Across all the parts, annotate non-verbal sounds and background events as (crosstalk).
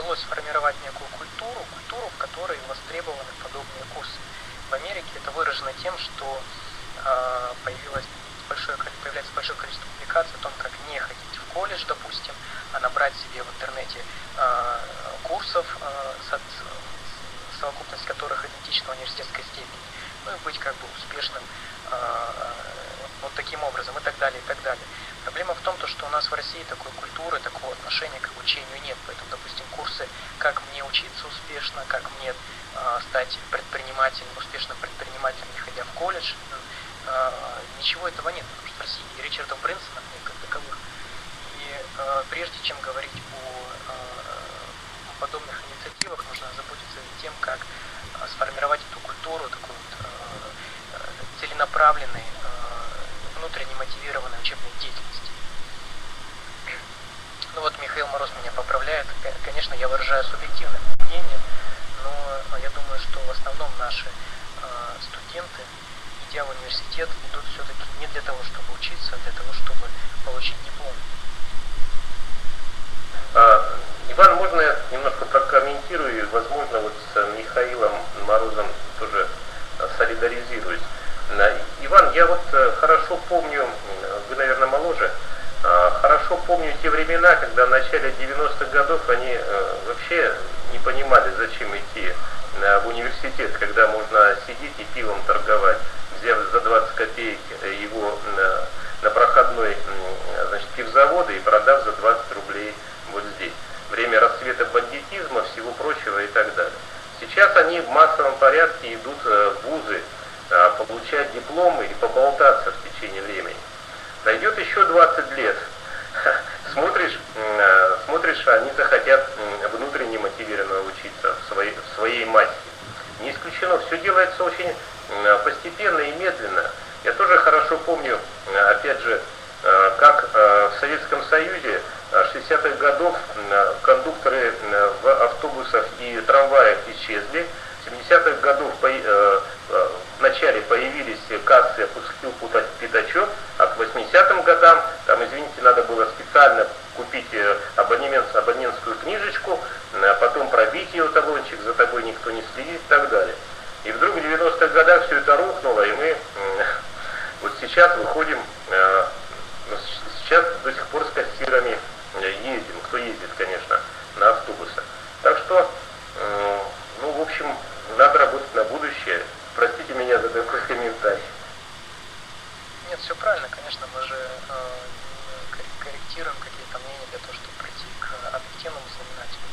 удалось сформировать некую культуру, культуру, в которой востребованы подобные курсы. В Америке это выражено тем, что а, появилось большое, появляется большое количество публикаций о том, как не ходить в колледж, допустим, а набрать себе в интернете а, курсов, а, со- совокупность которых идентична университетской степени, ну и быть как бы успешным вот, вот таким образом и так далее, и так далее. Проблема в том, то, что у нас в России такой культуры, такого отношения к обучению нет. Поэтому, допустим, курсы «Как мне учиться успешно», «Как мне а, стать предпринимателем, успешным предпринимателем, не ходя в колледж», а, ничего этого нет, потому что в России и Ричарда Брэнсона нет как таковых. И а, прежде чем говорить о, о подобных инициативах, нужно заботиться тем, как сформировать эту культуру, такой вот целенаправленной, а, внутренне мотивированной учебной деятельности. Ну вот Михаил Мороз меня поправляет. Конечно, я выражаю субъективное мнение, но а, я думаю, что в основном наши а, студенты, идя в университет, идут все-таки не для того, чтобы учиться, а для того, чтобы получить диплом. А, Иван, можно я немножко прокомментирую возможно, вот с Михаилом Морозом тоже а, солидаризируюсь. На- Иван, я вот э, хорошо помню, м, вы, наверное, моложе, а, хорошо помню времена, когда в начале 90-х годов они э, вообще не понимали, зачем идти э, в университет, когда можно сидеть и пивом торговать, взяв за 20 копеек э, его на, на проходной значит, пивзавода и продав за 20 рублей вот здесь. Время расцвета бандитизма, всего прочего и так далее. Сейчас они в массовом порядке идут в вузы, получать взять диплом или поболтаться в течение времени. Пройдет еще 20 лет, смотришь, э, смотришь, они захотят внутренне мотивированно учиться в своей, в своей массе. Не исключено, все делается очень постепенно и медленно. Я тоже хорошо помню, опять же, э, как э, в Советском Союзе 60-х годов кондукторы в автобусах и трамваях исчезли. В 70-х годов в начале появились кассы «Опустил пятачок», а к 80-м годам, там, извините, надо было специально купить э, абонемент, абонентскую книжечку, а потом пробить ее талончик, за тобой никто не следит и так далее. И вдруг в 90-х годах все это рухнуло, и мы вот сейчас выходим, э, ну, сейчас до сих пор с кассирами э, ездим, кто ездит, конечно, на автобусах. Так что, ну, в общем, надо работать на будущее. Простите меня за такой (laughs) комментарий. Нет, все правильно, конечно, мы же э, корректируем какие-то мнения для того, чтобы прийти к объективному знаменателю.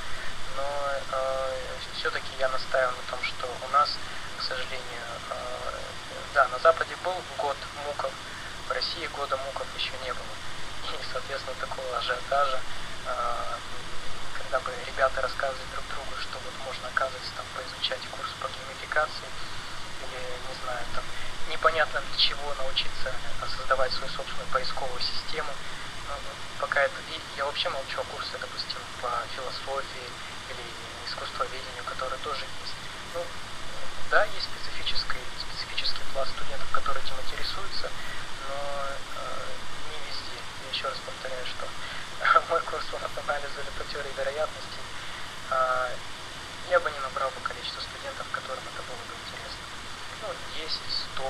Но э, все-таки я настаиваю на том, что у нас, к сожалению, э, да, на Западе был год муков, в России года муков еще не было. И, соответственно, такого ажиотажа, когда бы ребята рассказывали друг другу, что вот можно, оказывается, там поизучать курс по геймификации, или, не знаю, там, непонятно для чего научиться создавать свою собственную поисковую систему. Ну, пока это... И я вообще молчу о курсе, допустим, по философии или искусствоведению, которые тоже есть. Ну, да, есть специфический, специфический пласт студентов, которые этим интересуются, но э, еще раз повторяю, что (laughs) мой курс по анализу или по теории вероятности, э, я бы не набрал бы количество студентов, которым это было бы ну, 10, 100,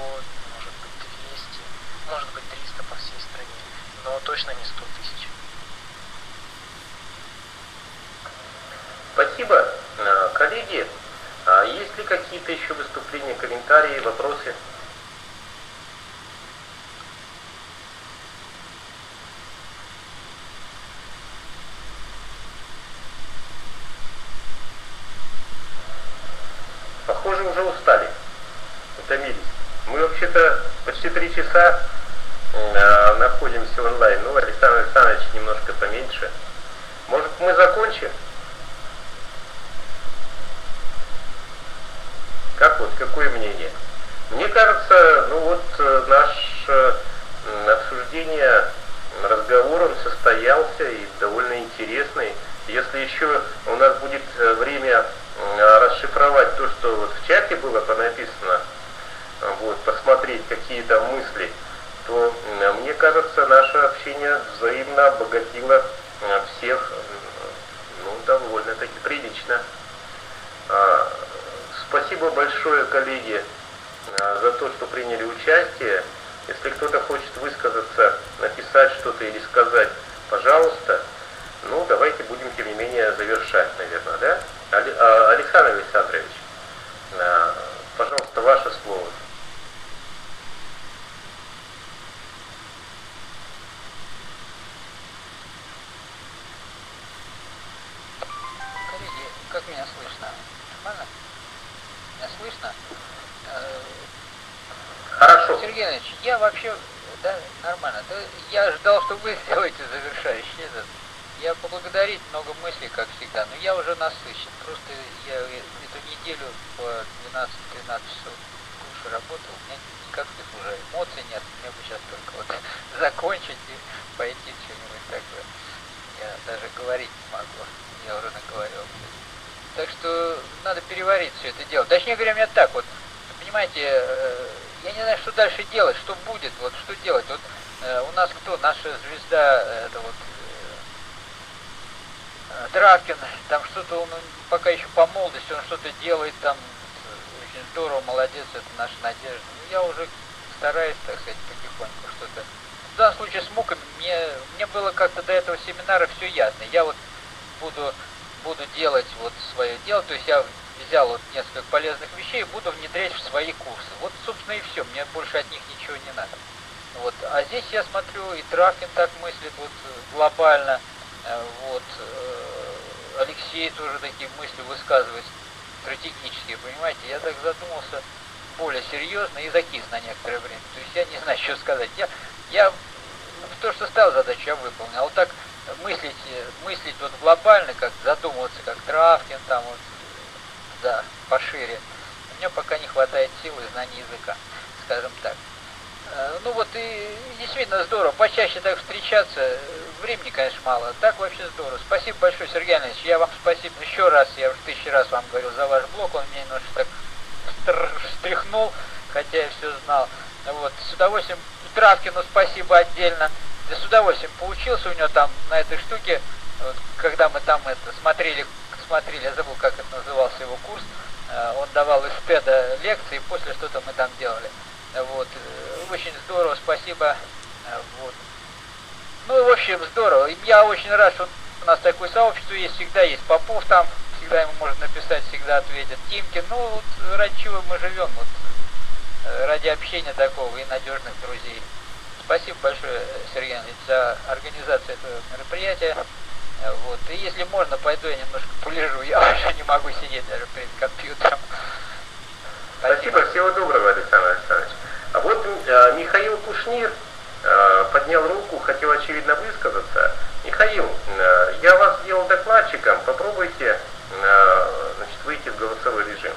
может быть 200, может быть 300 по всей стране, но точно не 100 тысяч. Спасибо. А, коллеги, а есть ли какие-то еще выступления, комментарии, вопросы? Часа э, находимся онлайн. Ну, Александр Александрович немножко поменьше. Может, мы закончим? Как вот, какое мнение? Мне кажется, ну вот э, наше э, обсуждение, разговор он состоялся и довольно интересный. Если еще у нас будет э, время расшифровать то, что вот в чате было понаписано, вот, посмотреть какие-то мысли, то мне кажется, наше общение взаимно обогатило э, всех ну, довольно-таки прилично. А, спасибо большое, коллеги, э, за то, что приняли участие. Если кто-то хочет высказаться, написать что-то или сказать, пожалуйста. Ну, давайте будем, тем не менее, завершать, наверное, да? А, Александр Александрович, э, пожалуйста, ваше слово. как меня слышно? Нормально? Меня слышно? Э, Хорошо. Сергей Иванович, я вообще, да, нормально. Да, я ждал, что вы сделаете завершающий этот. Я поблагодарить много мыслей, как всегда, но я уже насыщен. Просто я эту неделю по 12-13 часов больше работал, у меня никаких уже эмоций нет, мне бы сейчас только вот (laughs) закончить и пойти что-нибудь такое. Я даже говорить не могу, я уже наговорился. Так что переварить все это дело. Точнее говоря, мне так вот, понимаете, э, я не знаю, что дальше делать, что будет, вот что делать. Вот э, у нас кто, наша звезда, это вот э, Дракин, там что-то он пока еще по молодости, он что-то делает там очень здорово, молодец, это наша надежда. Ну, я уже стараюсь, так сказать, потихоньку что-то. В данном случае с муками мне, мне было как-то до этого семинара все ясно. Я вот буду буду делать вот свое дело, то есть я взял вот несколько полезных вещей и буду внедрять в свои курсы. Вот, собственно, и все, мне больше от них ничего не надо. Вот. А здесь я смотрю, и Травкин так мыслит вот глобально, э, вот, э, Алексей тоже такие мысли высказывает стратегические, понимаете, я так задумался, более серьезно и закис на некоторое время. То есть я не (laughs) знаю, что сказать. Я, я то, что ставил задачу, я выполнил. А вот так мыслить, мыслить вот глобально, как задумываться, как Травкин там вот, да, пошире. У меня пока не хватает силы и знаний языка, скажем так. Э, ну вот и действительно здорово, почаще так встречаться, времени, конечно, мало, так вообще здорово. Спасибо большое, Сергей Иванович, я вам спасибо еще раз, я уже тысячи раз вам говорил за ваш блог, он меня немножко так (laughs) встряхнул, хотя я все знал. Вот, с удовольствием Травкину спасибо отдельно. Я с удовольствием поучился у него там на этой штуке, вот, когда мы там это смотрели, смотрели, я забыл, как это назывался его курс, э, он давал из ТЭДа лекции, после что-то мы там делали. Вот, э, очень здорово, спасибо. Э, вот. Ну, в общем, здорово. Я очень рад, что у нас такое сообщество есть, всегда есть Попов там, всегда ему можно написать, всегда ответит. Тимки, ну, вот ради чего мы живем, вот, ради общения такого и надежных друзей. Спасибо большое, Сергей Иванович, за организацию этого мероприятия. Вот. И если можно, пойду я немножко полежу. Я (laughs) уже не могу сидеть даже перед компьютером. Спасибо, Спасибо всего доброго, Александр Александрович. А вот э, Михаил Кушнир э, поднял руку, хотел очевидно высказаться. Михаил, э, я вас сделал докладчиком, попробуйте э, значит, выйти в голосовой режим.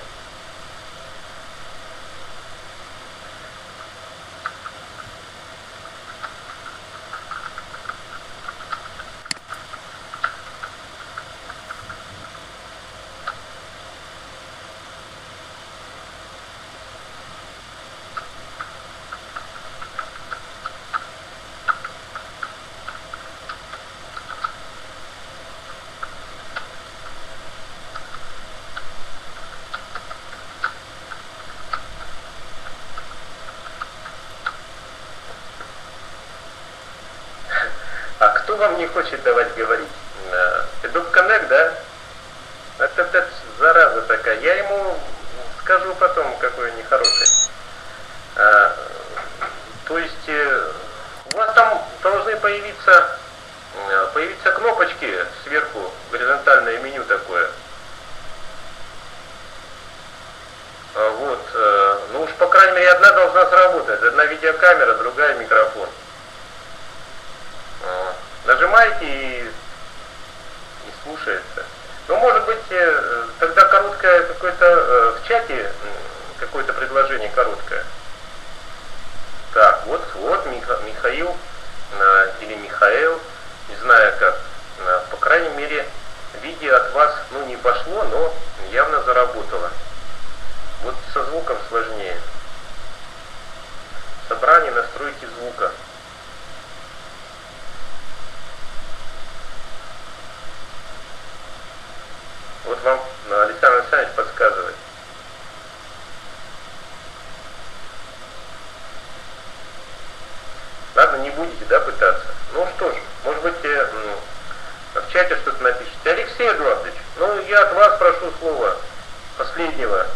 Вам не хочет давать говорить? Эдук Коннект, да? Это, это зараза такая. Я ему скажу потом, какой он нехороший. А, то есть э, у вас там должны появиться, э, появиться кнопочки сверху, горизонтальное меню такое. А, вот, э, ну уж по крайней мере одна должна сработать. Одна видеокамера, другая микрофон нажимаете и, и слушается. Ну, может быть, э, тогда короткое какое-то э, в чате, какое-то предложение короткое. Так, вот, вот Михаил или Михаил, не знаю как, по крайней мере, видео от вас, ну, не пошло, но явно заработало. Вот со звуком сложнее. Собрание настройки звука. Вот вам Александр Александрович подсказывает. Ладно, не будете, да, пытаться? Ну что ж, может быть, в чате что-то напишите. Алексей Эдуардович, ну я от вас прошу слова последнего